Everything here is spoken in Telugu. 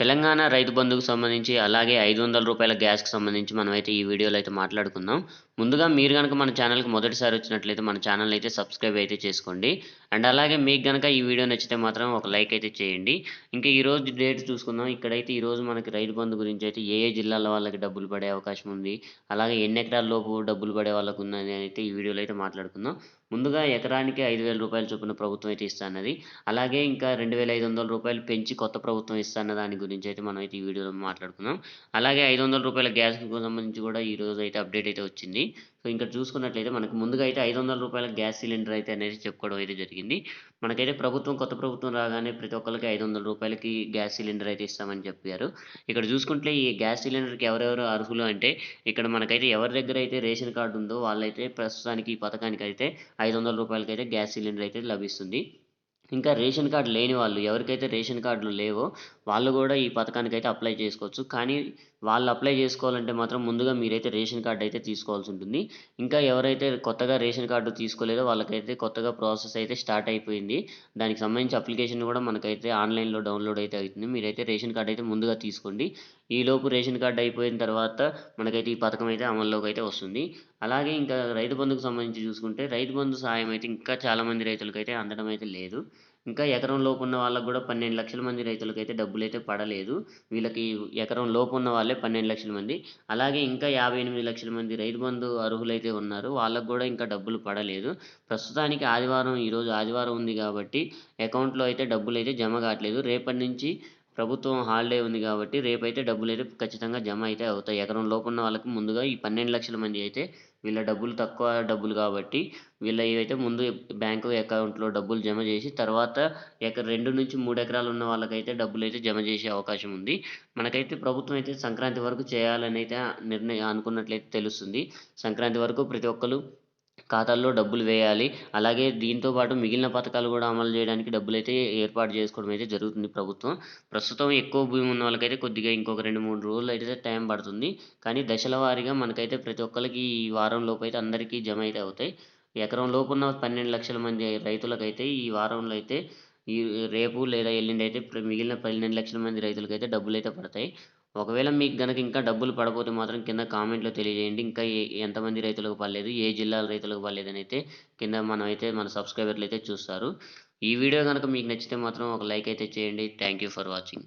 తెలంగాణ రైతు బంధుకు సంబంధించి అలాగే ఐదు వందల రూపాయల గ్యాస్కి సంబంధించి మనమైతే ఈ వీడియోలో అయితే మాట్లాడుకుందాం. ముందుగా మీరు కనుక మన ఛానల్కి మొదటిసారి వచ్చినట్లయితే మన ఛానల్ అయితే సబ్స్క్రైబ్ అయితే చేసుకోండి. అండ్ అలాగే మీకు కనుక ఈ వీడియో నచ్చితే మాత్రం ఒక లైక్ అయితే చేయండి. ఇంకా ఈరోజు డేట్ చూసుకుందాం. ఇక్కడైతే ఈరోజు మనకి రైతు బంధు గురించి అయితే ఏ ఏ జిల్లాల వాళ్ళకి డబ్బులు పడే అవకాశం ఉంది అలాగే ఎన్ని ఎకరాల లోపు డబ్బులు పడే వాళ్ళకు ఉందని అయితే ఈ వీడియోలో అయితే మాట్లాడుకుందాం. ముందుగా ఎకరానికి ఐదు వేల రూపాయలు చొప్పున ప్రభుత్వం అయితే ఇస్తాన్నది. అలాగే ఇంకా రెండు వేల ఐదు వందల రూపాయలు పెంచి కొత్త ప్రభుత్వం ఇస్తాన్న దాని గురించి అయితే మనం అయితే ఈ వీడియోలో మాట్లాడుకుందాం. అలాగే ఐదు వందల రూపాయల గ్యాస్ సంబంధించి కూడా ఈ రోజు అయితే అప్డేట్ అయితే వచ్చింది. సో ఇంకా చూసుకున్నట్లయితే మనకు ముందుగా అయితే ఐదు వందల రూపాయల గ్యాస్ సిలిండర్ అయితే అనేది చెప్పుకోవడం అయితే జరిగింది. మనకైతే ప్రభుత్వం కొత్త ప్రభుత్వం రాగానే ప్రతి ఒక్కరికి ఐదు వందల రూపాయలకి గ్యాస్ సిలిండర్ అయితే ఇస్తామని చెప్పారు. ఇక్కడ చూసుకుంటే ఈ గ్యాస్ సిలిండర్కి ఎవరెవరు అర్హులు అంటే ఇక్కడ మనకైతే ఎవరి దగ్గర అయితే రేషన్ కార్డు ఉందో వాళ్ళైతే ప్రస్తుతానికి ఈ పథకానికి అయితే ఐదు వందల రూపాయలకైతే గ్యాస్ సిలిండర్ అయితే లభిస్తుంది. ఇంకా రేషన్ కార్డు లేని వాళ్ళు ఎవరికైతే రేషన్ కార్డులు లేవో వాళ్ళు కూడా ఈ పథకానికి అయితే అప్లై చేసుకోవచ్చు. కానీ వాళ్ళు అప్లై చేసుకోవాలంటే మాత్రం ముందుగా మీరైతే రేషన్ కార్డు అయితే తీసుకోవాల్సి ఉంటుంది. ఇంకా ఎవరైతే కొత్తగా రేషన్ కార్డు తీసుకోలేదో వాళ్ళకైతే కొత్తగా ప్రాసెస్ అయితే స్టార్ట్ అయిపోయింది. దానికి సంబంధించి అప్లికేషన్ కూడా మనకైతే ఆన్లైన్లో డౌన్లోడ్ అయితే అవుతుంది. మీరైతే రేషన్ కార్డు అయితే ముందుగా తీసుకోండి. ఈలోపు రేషన్ కార్డు అయిపోయిన తర్వాత మనకైతే ఈ పథకం అయితే అమల్లోకి అయితే వస్తుంది. అలాగే ఇంకా రైతు బంధుకు సంబంధించి చూసుకుంటే రైతు బంధు సాయం అయితే ఇంకా చాలామంది రైతులకైతే అందడం అయితే లేదు. ఇంకా ఎకరం లోపు ఉన్న వాళ్ళకు కూడా పన్నెండు లక్షల మంది రైతులకు అయితే డబ్బులు అయితే పడలేదు. వీళ్ళకి ఎకరం లోపు ఉన్న వాళ్ళే పన్నెండు లక్షల మంది. అలాగే ఇంకా యాభై ఎనిమిది లక్షల మంది రైతు బంధు అర్హులైతే ఉన్నారు. వాళ్ళకు కూడా ఇంకా డబ్బులు పడలేదు. ప్రస్తుతానికి ఆదివారం ఈరోజు ఆదివారం ఉంది కాబట్టి అకౌంట్లో అయితే డబ్బులు అయితే జమ కావట్లేదు. రేపటి నుంచి ప్రభుత్వం హాలిడే ఉంది కాబట్టి రేపైతే డబ్బులు అయితే ఖచ్చితంగా జమ అయితే అవుతాయి. ఎకరం లోపు ఉన్న వాళ్ళకి ముందుగా ఈ పన్నెండు లక్షల మంది అయితే వీళ్ళ డబ్బులు తక్కువ డబ్బులు కాబట్టి వీళ్ళ అయితే ముందు బ్యాంకు అకౌంట్లో డబ్బులు జమ చేసి తర్వాత ఎక రెండు నుంచి మూడు ఎకరాలు ఉన్న వాళ్ళకైతే డబ్బులు అయితే జమ చేసే అవకాశం ఉంది. మనకైతే ప్రభుత్వం అయితే సంక్రాంతి వరకు చేయాలని అయితే నిర్ణయం అనుకున్నట్లయితే తెలుస్తుంది. సంక్రాంతి వరకు ప్రతి ఒక్కరు ఖాతాల్లో డబ్బులు వేయాలి. అలాగే దీంతో పాటు మిగిలిన పథకాలు కూడా అమలు చేయడానికి డబ్బులు అయితే ఏర్పాటు చేసుకోవడం అయితే జరుగుతుంది ప్రభుత్వం. ప్రస్తుతం ఎక్కువ భూమి ఉన్న వాళ్ళకైతే కొద్దిగా ఇంకొక రెండు మూడు రోజులు అయితే టైం పడుతుంది. కానీ దశల వారీగా మనకైతే ప్రతి ఒక్కరికి ఈ వారం లోపు అయితే అందరికీ జమ అయితే అవుతాయి. ఎకరం లోపు ఉన్న పన్నెండు లక్షల మంది రైతులకైతే ఈ వారంలో అయితే ఈ రేపు లేదా ఎల్లుండి అయితే మిగిలిన పన్నెండు లక్షల మంది రైతులకైతే డబ్బులు అయితే పడతాయి. ఒకవేళ మీకు గనక ఇంకా డబ్బులు పడకపోతే మాత్రం కింద కామెంట్లో తెలియజేయండి. ఇంకా ఏ ఎంతమంది రైతులకు పడలేదు ఏ జిల్లాల రైతులకు పడలేదని అయితే కింద మనం అయితే మన సబ్స్క్రైబర్లు అయితే చూస్తారు. ఈ వీడియో కనుక మీకు నచ్చితే మాత్రం ఒక లైక్ అయితే చేయండి. Thank you for watching.